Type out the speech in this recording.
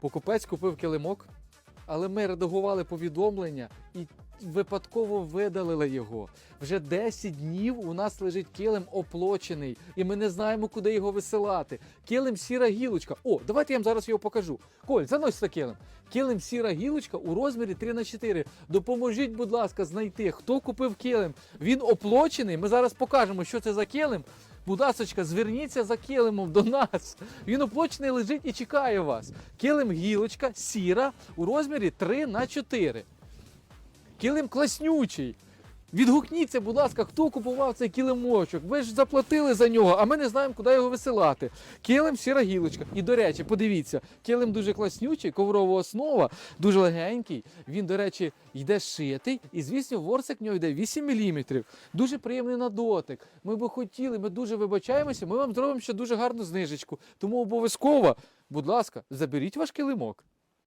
Покупець купив килимок, але ми редагували повідомлення і випадково видалили його. Вже 10 днів у нас лежить килим оплочений, і ми не знаємо, куди його висилати. Килим сіра гілочка. О, давайте я вам зараз його покажу. Коль, занось за килим. Килим сіра гілочка у розмірі 3 на 4 Допоможіть, будь ласка, знайти, хто купив килим. Він оплочений. Ми зараз покажемо, що це за килим. Будь ласочка, зверніться за килимом до нас. Він оплочений лежить і чекає вас. Килим гілочка сіра у розмірі 3 на 4 Килим класнючий. Відгукніться, будь ласка, хто купував цей килимочок? Ви ж заплатили за нього, а ми не знаємо, куди його висилати. Килим сіра гілочка. І до речі, подивіться, килим дуже класнючий, коврова основа, дуже легенький. Він, до речі, йде шитий, і звісно, ворсик в нього йде 8 мм. Дуже приємний на дотик. Ми би хотіли, ми дуже вибачаємося. Ми вам зробимо ще дуже гарну знижечку. Тому обов'язково, будь ласка, заберіть ваш килимок.